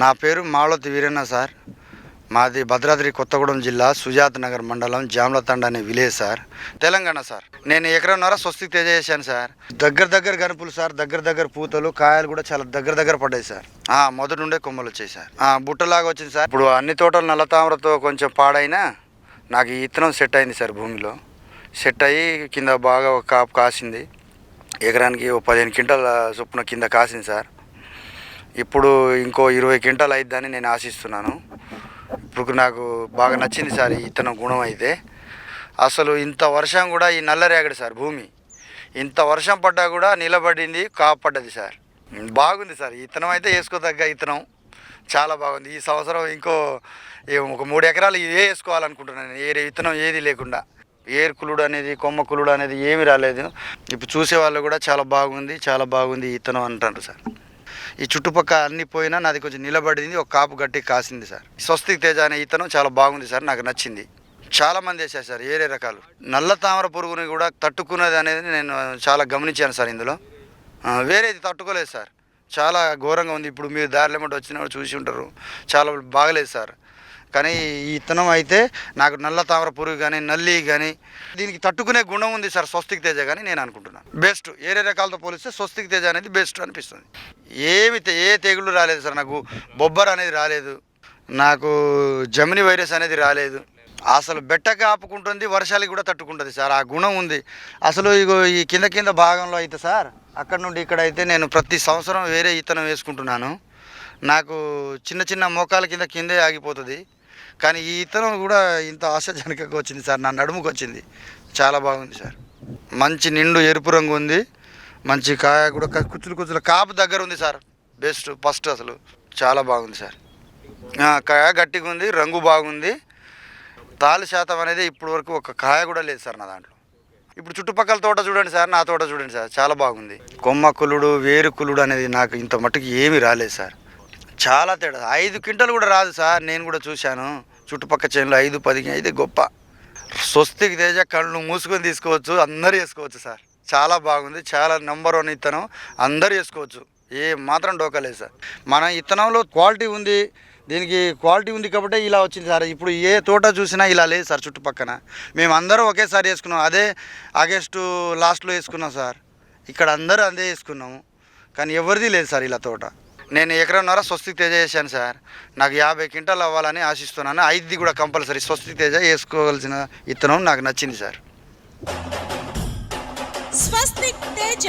నా పేరు మాలతి వీరన్న సార్. మాది భద్రాద్రి కొత్తగూడెం జిల్లా సుజాత్ నగర్ మండలం జామ్లతండ అనే విలేజ్ సార్. తెలంగాణ సార్. నేను ఎకరన్నర స్వస్తికి తేజ చేశాను సార్. దగ్గర దగ్గర గనుపులు సార్ దగ్గర దగ్గర పూతలు కాయలు కూడా చాలా దగ్గర దగ్గర పడ్డాయి సార్. మొదటి నుండే కొమ్మలు వచ్చాయి సార్. బుట్టలాగా వచ్చింది సార్. ఇప్పుడు అన్ని తోటలు నల్లతామరతో కొంచెం పాడైనా నాకు ఈ ఇత్తనం సెట్ అయింది సార్ భూమిలో. సెట్ అయ్యి కింద బాగా కాపు కాసింది. ఎకరానికి ఓ పదిహేను క్వింటాల చొప్పున కింద కాసింది సార్. ఇప్పుడు ఇంకో ఇరవై క్వింటాలు అయిద్దని నేను ఆశిస్తున్నాను. ఇప్పుడు నాకు బాగా నచ్చింది సార్ ఈ గుణం అయితే. అసలు ఇంత వర్షం కూడా ఈ నల్లరేగడి సార్ భూమి. ఇంత వర్షం పడ్డా కూడా నిలబడింది కాపడ్డది సార్. బాగుంది సార్. ఇతనం ఇత్తనం అయితే వేసుకోదగ్గ ఇతనం. చాలా బాగుంది. ఈ సంవత్సరం ఇంకో ఏ ఒక మూడు ఎకరాలు ఇదే వేసుకోవాలనుకుంటున్నాను నేను. ఏ విత్తనం ఏది లేకుండా. ఏరు కులుడు అనేది కొమ్మ కులుడు అనేది ఏమీ రాలేదు. ఇప్పుడు చూసే వాళ్ళు కూడా చాలా బాగుంది చాలా బాగుంది ఇతనం అంటారు సార్. ఈ చుట్టుపక్కల అన్ని పోయినా నాది కొంచెం నిలబడింది ఒక కాపు గట్టి కాసింది సార్. స్వస్తిక్ తేజ అనే ఇతను చాలా బాగుంది సార్ నాకు నచ్చింది. చాలా మంది వేసారు సార్ ఏరే రకాలు. నల్ల తామర పురుగుని కూడా తట్టుకున్నది అనేది నేను చాలా గమనించాను సార్ ఇందులో. వేరేది తట్టుకోలేదు సార్. చాలా ఘోరంగా ఉంది ఇప్పుడు మీరు దారిలో ఏమంటే వచ్చినప్పుడు చూసి ఉంటారు. చాలా బాగలేదు సార్. కానీ ఈ ఇత్తనం అయితే నాకు నల్ల తామర పురుగు కానీ నల్లి కానీ దీనికి తట్టుకునే గుణం ఉంది సార్ స్వస్తిక్ తేజ కానీ నేను అనుకుంటున్నాను. బెస్ట్ ఏరే రకాలతో పోలిస్తే స్వస్తిక్ తేజ అనేది బెస్ట్ అనిపిస్తుంది. ఏమి ఏ తెగుళ్ళు రాలేదు సార్ నాకు. బొబ్బర్ అనేది రాలేదు. నాకు జమిని వైరస్ అనేది రాలేదు. అసలు బెట్టగా ఆపుకుంటుంది వర్షాలకి కూడా తట్టుకుంటుంది సార్. ఆ గుణం ఉంది. అసలు ఇగో ఈ కింద కింద భాగంలో అయితే సార్ అక్కడ నుండి ఇక్కడ అయితే నేను ప్రతి సంవత్సరం వేరే ఇత్తనం వేసుకుంటున్నాను. నాకు చిన్న చిన్న మోకాల కింద కిందే ఆగిపోతుంది. కానీ ఈ ఇత్తనం కూడా ఇంత ఆశాజనకంగా వచ్చింది సార్ నా నడుముకు వచ్చింది. చాలా బాగుంది సార్. మంచి నిండు ఎరుపు రంగు ఉంది. మంచి కాయ కూడా కుచ్చులు కుచ్చులు కాపు దగ్గర ఉంది సార్. బెస్ట్ ఫస్ట్ అసలు. చాలా బాగుంది సార్. కాయ గట్టిగా ఉంది రంగు బాగుంది. తాలు శాతం అనేది ఇప్పటి వరకు ఒక కాయ కూడా లేదు సార్ నా దాంట్లో. ఇప్పుడు చుట్టుపక్కల తోట చూడండి సార్ నా తోట చూడండి సార్. చాలా బాగుంది. కొమ్మ కులుడు వేరు కులుడు అనేది నాకు ఇంత మట్టుకు ఏమీ రాలేదు సార్. చాలా తేడా. ఐదు క్వింటల్ కూడా రాదు సార్. నేను కూడా చూశాను. చుట్టుపక్కల చేనులో ఐదు పది అయితే గొప్ప. స్వస్తికి తేజ కళ్ళు మూసుకొని తీసుకోవచ్చు. అందరూ వేసుకోవచ్చు సార్. చాలా బాగుంది. చాలా నెంబర్ వన్ ఇత్తనం. అందరూ వేసుకోవచ్చు. ఏ మాత్రం డోకలేదు సార్. మన ఇత్తనంలో క్వాలిటీ ఉంది. దీనికి క్వాలిటీ ఉంది కాబట్టి ఇలా వచ్చింది సార్. ఇప్పుడు ఏ తోట చూసినా ఇలా లేదు సార్ చుట్టుపక్కన. మేము అందరూ ఒకేసారి వేసుకున్నాం. అదే ఆగస్టు లాస్ట్లో వేసుకున్నాం సార్. ఇక్కడ అందరూ అదే వేసుకున్నాము. కానీ ఎవరిది లేదు సార్ ఇలా తోట. నేను ఎకరన్నర స్వస్తి తేజ వేసాను సార్. నాకు యాభై క్వింటాలు అవ్వాలని ఆశిస్తున్నాను. ఐదుది కూడా కంపల్సరీ స్వస్తిక్ తేజ వేసుకోవాల్సిన ఇత్తనం నాకు నచ్చింది సార్. స్వస్తిక్ తేజ